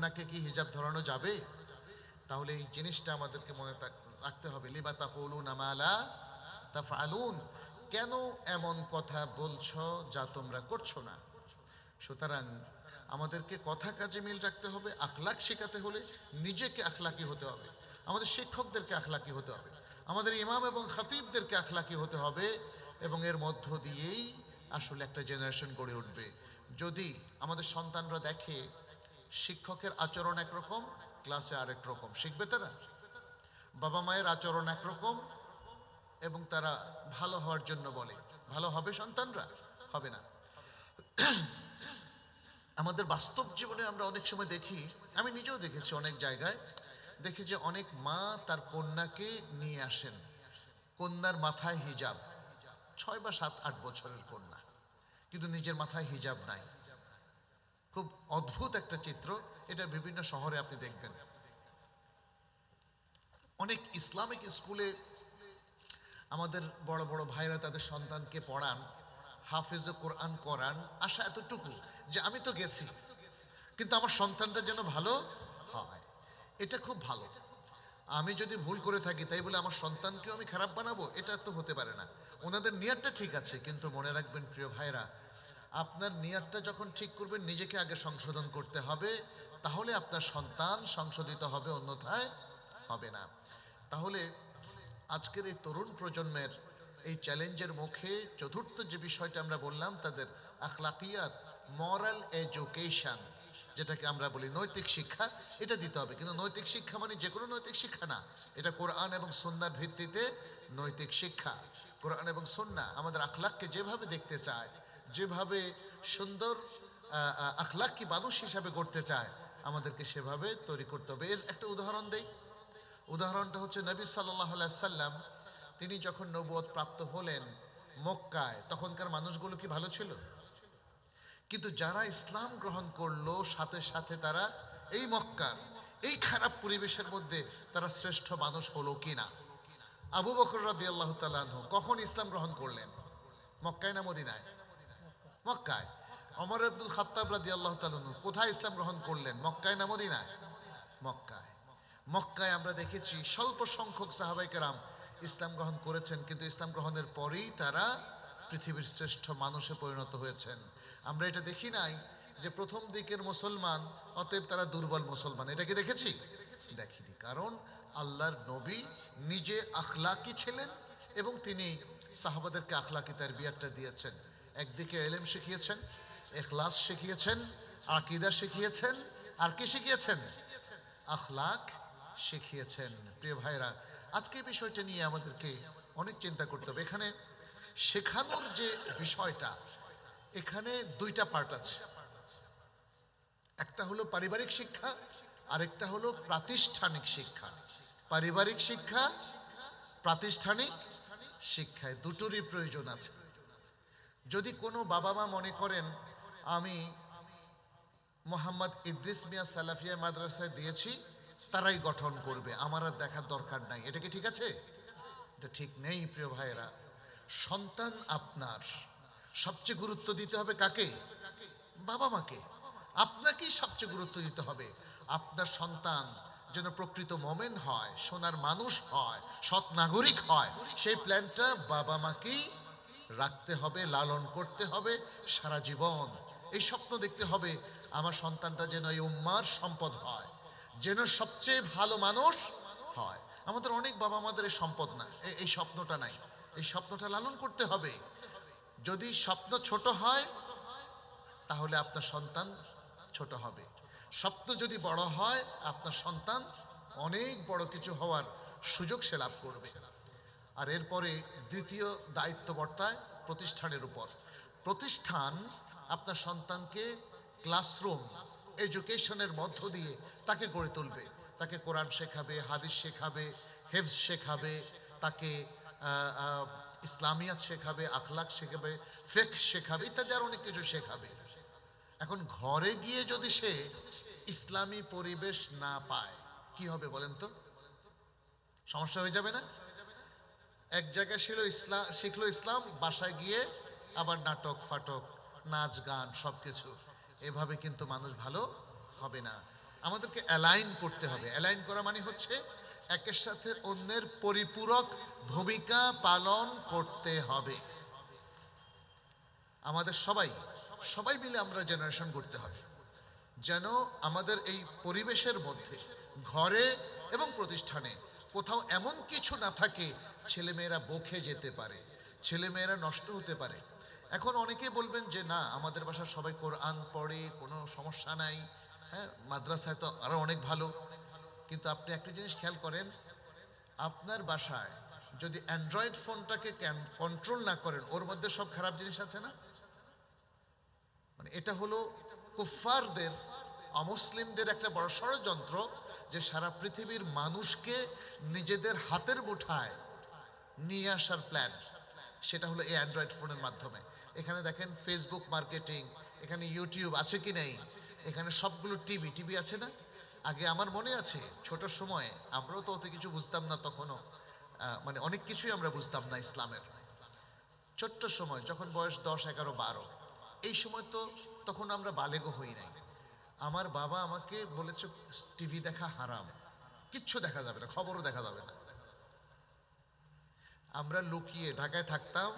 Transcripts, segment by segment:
কন্যাকে কি হিজাব ধরানো যাবে? তাহলে এই জিনিসটা আমাদেরকে মনে রাখতে হবে। লিবা তাকুলুন আমালা তা ফালুন কেন এমন কথা বলছো যা তোমরা করছ না? সুতরাং আমাদেরকে কথা কাজে মিল রাখতে হবে, আখলাক শেখাতে হলে নিজেকে আখলাকি হতে হবে, আমাদের শিক্ষকদেরকে আখলাকি হতে হবে, আমাদের ইমাম এবং খাতিবদেরকে আখলাকি হতে হবে এবং এর মধ্য দিয়েই আসলে একটা জেনারেশন গড়ে উঠবে। যদি আমাদের সন্তানরা দেখে শিক্ষকের আচরণ একরকম, ক্লাসে আরেক রকম। শিখবে তারা? বাবা মায়ের আচরণ একরকম এবং তারা ভালো হওয়ার জন্য বলে। ভালো হবে সন্তানরা? হবে না। আমাদের বাস্তব জীবনে আমরা অনেক সময় দেখি, আমি নিজেও দেখেছি অনেক জায়গায়, দেখি যে অনেক মা তার কন্যাকে নিয়ে আসেন। কন্যার মাথায় হিজাব। ছয় বা সাত, আট বছরের কন্যা। কিন্তু নিজের মাথায় হিজাব নাই। খুব অদ্ভুত একটা চিত্র। এটা বিভিন্ন শহরে আপনি দেখবেন। অনেক ইসলামিক স্কুলে আমাদের বড় বড় ভাইরা তাদের সন্তানকে পড়ান, হাফিজ কোরআন করান, আশা এতটুকু যে আমি তো গেছি, কিন্তু আমার সন্তানটা যেন ভালো হয়। এটা খুব ভালো। আমি যদি ভুল করে থাকি, তাই বলে আমার সন্তানকেও আমি খারাপ বানাবো? এটা তো হতে পারে না। ওনাদের নিয়ারটা ঠিক আছে, কিন্তু মনে রাখবেন প্রিয় ভাইরা আপনার নিয়ারটা যখন ঠিক করবেন, নিজেকে আগে সংশোধন করতে হবে, তাহলে আপনার সন্তান সংশোধিত হবে, অন্যথায় হবে না। তাহলে আজকের এই তরুণ প্রজন্মের এই চ্যালেঞ্জের মুখে চতুর্থ যে বিষয়টা আমরা বললাম, তাদের আখলাকিয়াত, মরাল এডুকেশন, যেটাকে আমরা বলি নৈতিক শিক্ষা, এটা দিতে হবে। কিন্তু নৈতিক শিক্ষা মানে যে কোনো নৈতিক শিক্ষা না। এটা কোরআন এবং সন্ন্যার ভিত্তিতে নৈতিক শিক্ষা। কোরআন এবং সন্না আমাদের আখলাককে যেভাবে দেখতে চায় যেভাবে সুন্দর আখলাকি মানুষ হিসাবে গড়তে চায়, আমাদেরকে সেভাবে তৈরি করতে হবে। এর একটা উদাহরণ দেই। উদাহরণটা হচ্ছে নবী সাল্লাহ সাল্লাম তিনি যখন নবুয়ত প্রাপ্ত হলেন মক্কায়, তখনকার মানুষগুলো কি ভালো ছিল? কিন্তু যারা ইসলাম গ্রহণ করল, সাথে সাথে তারা এই মক্কার, এই খারাপ পরিবেশের মধ্যে তারা শ্রেষ্ঠ মানুষ হলো কি না আবু বকর রাদি আল্লাহ তালাহ কখন ইসলাম গ্রহণ করলেন? মক্কায় না মদিনায়? মক্কায়। অমর আব্দুল খাত্তাব রাদি আল্লাহ তালু কোথায় ইসলাম গ্রহণ করলেন? মক্কায় না মদিনায়? মক্কায়। মক্কায় আমরা দেখেছি স্বল্প সংখ্যক সাহাবাই কেরাম ইসলাম গ্রহণ করেছেন, কিন্তু ইসলাম গ্রহণের পরেই তারা পৃথিবীর শ্রেষ্ঠ মানুষে পরিণত হয়েছেন। আমরা এটা দেখি নাই যে প্রথম দিকের মুসলমান, অতএব তারা দুর্বল মুসলমান। এটা কি দেখেছি? দেখিনি। কারণ আল্লাহর নবী নিজে আখলাকি ছিলেন এবং তিনি সাহাবাদেরকে আখলাকি, তার বিয়ারটা দিয়েছেন। একদিকে এলেম শিখিয়েছেন, এখলাস শিখিয়েছেন, আকিদা শিখিয়েছেন, আর কি শিখিয়েছেন? আখলাক শিখিয়েছেন। প্রিয় ভাইরা আজকে বিষয়টা নিয়ে আমাদেরকে অনেক চিন্তা করতে হবে। এখানে শেখানোর যে বিষয়টা, এখানে দুইটা পার্ট আছে। একটা হলো পারিবারিক শিক্ষা, আরেকটা হলো প্রাতিষ্ঠানিক শিক্ষা। পারিবারিক শিক্ষা, প্রাতিষ্ঠানিক শিক্ষায় দুটোরই প্রয়োজন আছে। যদি কোনো বাবা মা মনে করেন, আমি মোহাম্মদ ইদ্রিস মিয়া সালাফিয়া মাদ্রাসায় দিয়েছি, তারাই গঠন করবে। আমার আর দেখার দরকার নাই। এটা কি ঠিক আছে? এটা ঠিক নেই, প্রিয় ভাইয়েরা। সন্তান আপনার। সবচেয়ে গুরুত্ব দিতে হবে কাকে? বাবা মাকে আপনাকেই সবচেয়ে গুরুত্ব দিতে হবে। আপনার সন্তান যেন প্রকৃত মোমেন হয়, সোনার মানুষ হয়, সৎ নাগরিক হয়, সেই প্ল্যানটা বাবা মাকেই রাখতে হবে, লালন করতে হবে সারা জীবন। এই স্বপ্ন দেখতে হবে, আমার সন্তানটা যেন এই উম্মার সম্পদ হয়, যেন সবচেয়ে ভালো মানুষ হয়। আমাদের অনেক বাবা মাদের এই সম্পদ না এই স্বপ্নটা নাই। এই স্বপ্নটা লালন করতে হবে। যদি স্বপ্ন ছোট হয়, তাহলে আপনার সন্তান ছোট হবে। স্বপ্ন যদি বড় হয়, আপনার সন্তান অনেক বড় কিছু হওয়ার সুযোগ সে লাভ করবে। আর এরপরে দ্বিতীয় দায়িত্ব বর্তায় প্রতিষ্ঠানের উপর। প্রতিষ্ঠান আপনার সন্তানকে ক্লাসরুম, এডুকেশনের মধ্য দিয়ে তাকে গড়ে তুলবে। তাকে কোরআন শেখাবে, হাদিস শেখাবে, হেফজ শেখাবে, তাকে ইসলামিয়াত শেখাবে, আখলাক শেখাবে ফেক শেখাবে ইত্যাদি আর অনেক কিছু শেখাবে। এখন ঘরে গিয়ে যদি সে ইসলামী পরিবেশ না পায়, কি হবে বলেন তো? সমস্যা হয়ে যাবে না? এক জায়গায় ছিল ইসলাম শিখলো ইসলাম, বাসায় গিয়ে আবার নাটক, ফাটক, নাচ, গান সব কিছু এভাবে কিন্তু মানুষ ভালো হবে না। আমাদেরকে অ্যালাইন করতে হবে। অ্যালাইন করা মানে হচ্ছে একের সাথে অন্যের পরিপূরক ভূমিকা পালন করতে হবে। আমাদের সবাই সবাই মিলে আমরা জেনারেশন করতে হবে। যেন আমাদের এই পরিবেশের মধ্যে, ঘরে এবং প্রতিষ্ঠানে কোথাও এমন কিছু না থাকে ছেলেমেয়েরা বকে যেতে পারে, ছেলেমেয়েরা নষ্ট হতে পারে। এখন অনেকে বলবেন যে, না, আমাদের বাসার সবাই কোরআন পড়ে, কোনো সমস্যা নাই। হ্যাঁ মাদ্রাসায় তো আরও অনেক ভালো। কিন্তু আপনি একটা জিনিস খেয়াল করেন, আপনার বাসায় যদি অ্যান্ড্রয়েড ফোনটাকে কন্ট্রোল না করেন, ওর মধ্যে সব খারাপ জিনিস আছে না? মানে এটা হলো কুফফারদের, অমুসলিমদের একটা বড় ষড়যন্ত্র যে সারা পৃথিবীর মানুষকে নিজেদের হাতের মুঠায় নিয়ে আসার প্ল্যান সেটা হলো এই অ্যান্ড্রয়েড ফোনের মাধ্যমে। এখানে দেখেন ফেসবুক মার্কেটিং এখানে ইউটিউব আছে কি নেই? এখানে সবগুলো টিভি টিভি আছে না? আগে আমার মনে আছে, ছোট সময়ে আমরাও তো অত কিছু বুঝতাম না তখনও। মানে অনেক কিছুই আমরা বুঝতাম না ইসলামের। ছোট্ট সময়, যখন বয়স দশ, এগারো, বারো, এই সময় তো তখন আমরা বালেগো হই নাই। আমার বাবা আমাকে বলেছে, টিভি দেখা হারাম। কিচ্ছু দেখা যাবে না, খবরও দেখা যাবে না। আমরা লুকিয়ে ঢাকায় থাকতাম,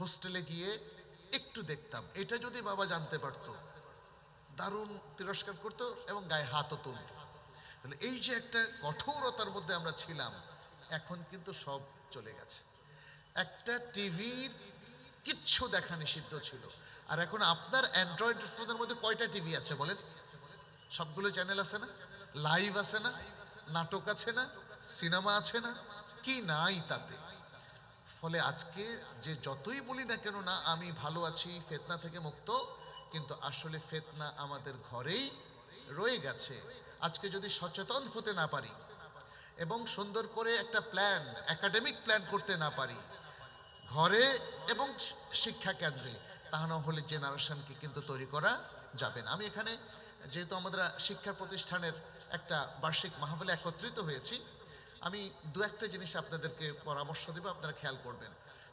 হোস্টেলে গিয়ে একটু দেখতাম। এটা যদি বাবা জানতে পারতো, দারুণ তিরস্কার করতো এবং গায়ে হাতও তুলতো। তাহলে এই যে একটা কঠোরতার মধ্যে আমরা ছিলাম, এখন কিন্তু সব চলে গেছে। একটা টিভির কিচ্ছু দেখা নিষিদ্ধ ছিল। আর এখন আপনার অ্যান্ড্রয়েড ফোনের মধ্যে কয়টা টিভি আছে বলেন? সবগুলো চ্যানেল আছে না? লাইভ আছে না? নাটক আছে না? সিনেমা আছে না? কি নাই তাতে? ফলে আজকে যে যতই বলি না কেন না, আমি ভালো আছি, ফেতনা থেকে মুক্ত, কিন্তু আসলে ফেতনা আমাদের ঘরেই রয়ে গেছে। আজকে যদি সচেতন হতে না পারি এবং সুন্দর করে একটা প্ল্যান একাডেমিক প্ল্যান করতে না পারি, ঘরে এবং শিক্ষা কেন্দ্রে, তা না হলে জেনারেশনকে কিন্তু তৈরি করা যাবে না। আমি এখানে যেহেতু আমাদের শিক্ষা প্রতিষ্ঠানের একটা বার্ষিক মাহফিলে একত্রিত হয়েছি আমি দু একটা জিনিস আপনাদেরকে পরামর্শ দেব, আপনারা খেয়াল করবেন।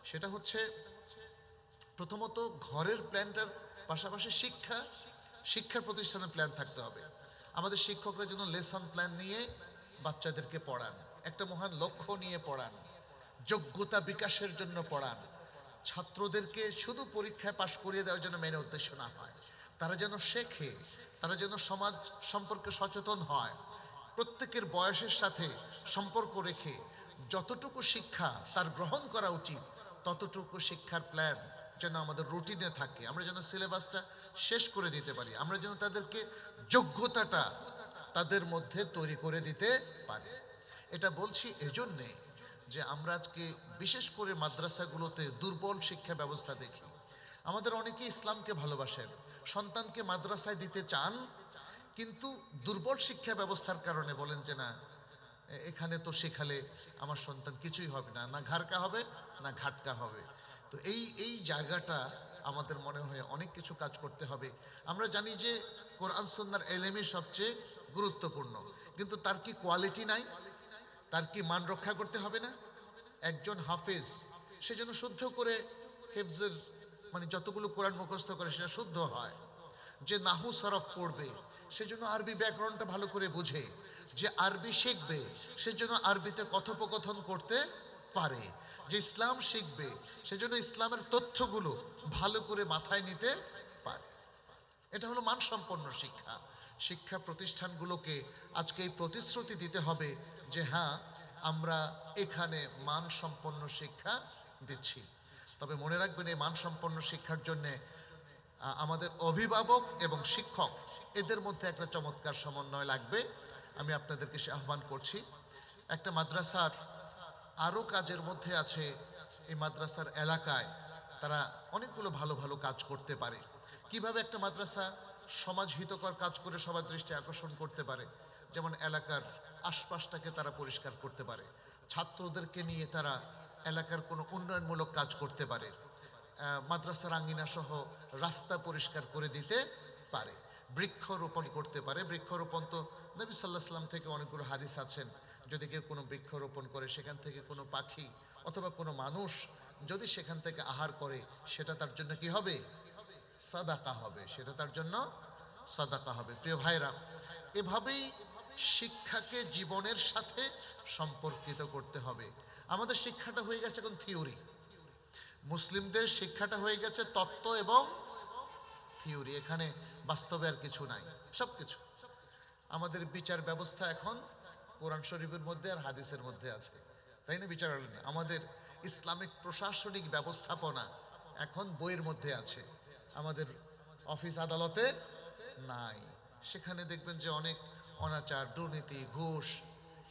সেটা হচ্ছে, প্রথমত ঘরের প্ল্যানটার পাশাপাশি শিক্ষা শিক্ষা প্রতিষ্ঠানের প্ল্যান থাকতে হবে। আমাদের শিক্ষকরা যেন লেসন প্ল্যান নিয়ে বাচ্চাদেরকে পড়ান, একটা মহান লক্ষ্য নিয়ে পড়ান, যোগ্যতা বিকাশের জন্য পড়ান। ছাত্রদেরকে শুধু পরীক্ষায় পাশ করিয়ে দেওয়ার জন্য মেনে উদ্দেশ্য না হয়, তারা যেন শেখে, তারা যেন সমাজ সম্পর্কে সচেতন হয়। প্রত্যেকের বয়সের সাথে সম্পর্ক রেখে যতটুকু শিক্ষা তার গ্রহণ করা উচিত, ততটুকু শিক্ষার প্ল্যান যেন আমাদের রুটিনে থাকে। আমরা যেন সিলেবাসটা শেষ করে দিতে পারি। আমরা যেন তাদেরকে যোগ্যতাটা তাদের মধ্যে তৈরি করে দিতে পারি। এটা বলছি এজন্যে যে আমরা আজকে বিশেষ করে মাদ্রাসাগুলোতে দুর্বল শিক্ষা ব্যবস্থা দেখি। আমাদের অনেকে ইসলামকে ভালোবাসেন, সন্তানকে মাদ্রাসায় দিতে চান কিন্তু দুর্বল শিক্ষা ব্যবস্থার কারণে বলেন যে না এখানে তো শেখালে আমার সন্তান কিছুই হবে না না ঘাড়কা হবে, না ঘাটকা হবে। তো এই এই জায়গাটা আমাদের মনে হয় অনেক কিছু কাজ করতে হবে। আমরা জানি যে কোরআন সন্ন্যার এলেমই সবচেয়ে গুরুত্বপূর্ণ। কিন্তু তার কি কোয়ালিটি নাই? তার কি মান রক্ষা করতে হবে না? একজন হাফেজ, সে যেন শুদ্ধ করে হেফজের মানে যতগুলো কোরআন মুখস্থ করে সেটা শুদ্ধ হয়। যে নাহু সরফ পড়বে সেজন্য আরবি ব্যাকরণটা ভালো করে বুঝে যে আরবি শিখবে, সেজন্য আরবিতে কথোপকথন করতে পারে। যে ইসলাম শিখবে, সেজন্য ইসলামের তথ্যগুলো ভালো করে মাথায় নিতে পারে। এটা হলো মানসম্পন্ন শিক্ষা। শিক্ষা প্রতিষ্ঠানগুলোকে আজকে এই প্রতিশ্রুতি দিতে হবে যে হ্যাঁ আমরা এখানে মানসম্পন্ন শিক্ষা দিচ্ছি। তবে মনে রাখবেন, এই মানসম্পন্ন শিক্ষার জন্যে আমাদের অভিভাবক এবং শিক্ষক, এদের মধ্যে একটা চমৎকার সমন্বয় লাগবে। আমি আপনাদেরকে সে আহ্বান করছি। একটা মাদ্রাসার আরও কাজের মধ্যে আছে, এই মাদ্রাসার এলাকায় তারা অনেকগুলো ভালো ভালো কাজ করতে পারে। কীভাবে একটা মাদ্রাসা সমাজ হিতকর কাজ করে সবার দৃষ্টি আকর্ষণ করতে পারে? যেমন এলাকার আশপাশটাকে তারা পরিষ্কার করতে পারে। ছাত্রদেরকে নিয়ে তারা এলাকার কোনো উন্নয়নমূলক কাজ করতে পারে। মাদ্রাসার আঙ্গিনা সহ রাস্তা পরিষ্কার করে দিতে পারে। বৃক্ষরোপণ করতে পারে। বৃক্ষরোপণ তো নবী সাল্লাহ সাল্লাম থেকে অনেকগুলো হাদিস আছেন। যদি কেউ কোনো বৃক্ষরোপণ করে, সেখান থেকে কোনো পাখি অথবা কোনো মানুষ যদি সেখান থেকে আহার করে, সেটা তার জন্য কি হবে? সাদাকা হবে। সেটা তার জন্য সাদাকা হবে। প্রিয় ভাইরা এভাবেই শিক্ষাকে জীবনের সাথে সম্পর্কিত করতে হবে। আমাদের শিক্ষাটা হয়ে গেছে এখন থিওরি। মুসলিমদের শিক্ষাটা হয়ে গেছে তত্ত্ব এবং থিওরি। এখানে বাস্তবে আর কিছু নাই সব কিছু আমাদের বিচার ব্যবস্থা এখন কোরআন শরীফের মধ্যে আর হাদিসের মধ্যে আছে। তাই না বিচার? আমাদের ইসলামিক প্রশাসনিক ব্যবস্থাপনা এখন বইয়ের মধ্যে আছে। আমাদের অফিস আদালতে নাই। সেখানে দেখবেন যে অনেক অনাচার, দুর্নীতি, ঘুষ।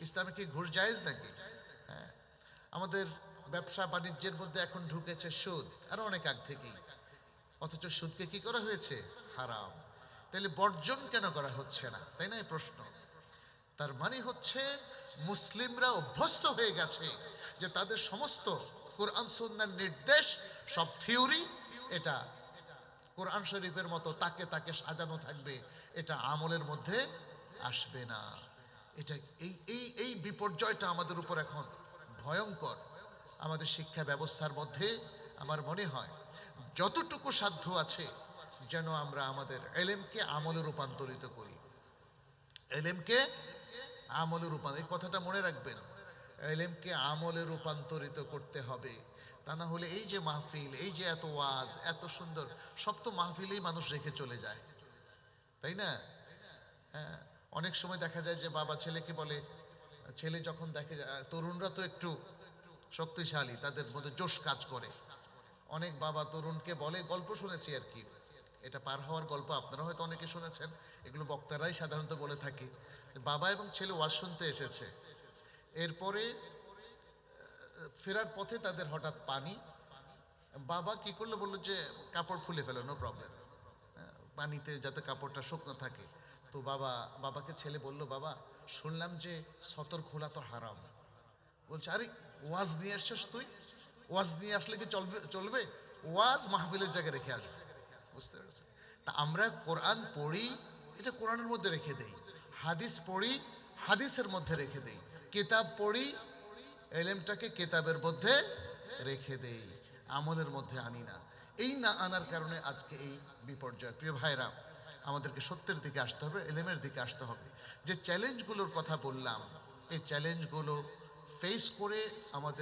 ইসলামে কি ঘুষ জায়েজ নাকি? হ্যাঁ। আমাদের ব্যবসা বাণিজ্যের মধ্যে এখন ঢুকেছে সুদ, আর অনেক আগ থেকেই। অথচ সুদকে কি করা হয়েছে? হারাম। তাহলে বর্জন কেন করা হচ্ছে না? তাই না এই প্রশ্ন? তার মানে হচ্ছে মুসলিমরা অভ্যস্ত হয়ে গেছে যে তাদের সমস্ত কোরআন, সুন্নার নির্দেশ, সব থিওরি এটা। কোরআন শরীফের মতো তাকে তাকে সাজানো থাকবে, এটা আমলের মধ্যে আসবে না। এটা এই এই এই বিপর্যয়টা আমাদের উপর এখন ভয়ঙ্কর। আমাদের শিক্ষা ব্যবস্থার মধ্যে আমার মনে হয় যতটুকু সাধ্য আছে যেন আমরা আমাদের এলেমকে আমলে রূপান্তরিত করি। এলেমকে আমলে রূপান্তর, এই কথাটা মনে রাখবেন। এলেমকে আমলে রূপান্তরিত করতে হবে। তা না হলে এই যে মাহফিল, এই যে এত ওয়াজ, এত সুন্দর, সব তো মাহফিলেই মানুষ রেখে চলে যায়। তাই না? হ্যাঁ অনেক সময় দেখা যায় যে বাবা ছেলেকে বলে, ছেলে যখন দেখে, তরুণরা তো একটু শক্তিশালী, তাদের মধ্যে জোশ কাজ করে। অনেক বাবা তরুণকে বলে, গল্প শুনেছি আর কি। এটা পার হওয়ার গল্প, আপনারা হয়তো অনেকে শুনেছেন, এগুলো বক্তারাই সাধারণত বলে থাকি। বাবা এবং ছেলে ওয়াজ শুনতে এসেছে। এরপরে ফেরার পথে তাদের হঠাৎ পানি। বাবা কি করল? বলল যে, কাপড় খুলে ফেলো নো প্রবলেম পানিতে যাতে কাপড়টা শুকনো থাকে। তো বাবা, বাবাকে ছেলে বলল, বাবা, শুনলাম যে সতর খোলা তো হারাম। বলছে, আরে ওয়াজ নিয়ে আসছিস তুই? ওয়াজ নিয়ে আসলে কি চলবে চলবে? ওয়াজ মাহফিলের জায়গায় রেখে আসবে। বুঝতে পেরেছেন? তা আমরা কোরআন পড়ি, এটা কোরআনের মধ্যে রেখে দেই। হাদিস পড়ি, হাদিসের মধ্যে রেখে দেই। কিতাব পড়ি, এলেমটাকে কিতাবের মধ্যে রেখে দেই। আমলের মধ্যে আনি না। এই না আনার কারণে আজকে এই বিপর্যয়। প্রিয় ভাইরা, আমাদেরকে সত্যের দিকে আসতে হবে, এলেমের দিকে আসতে হবে। যে চ্যালেঞ্জগুলোর কথা বললাম, এই চ্যালেঞ্জগুলো ফেস করে আমাদের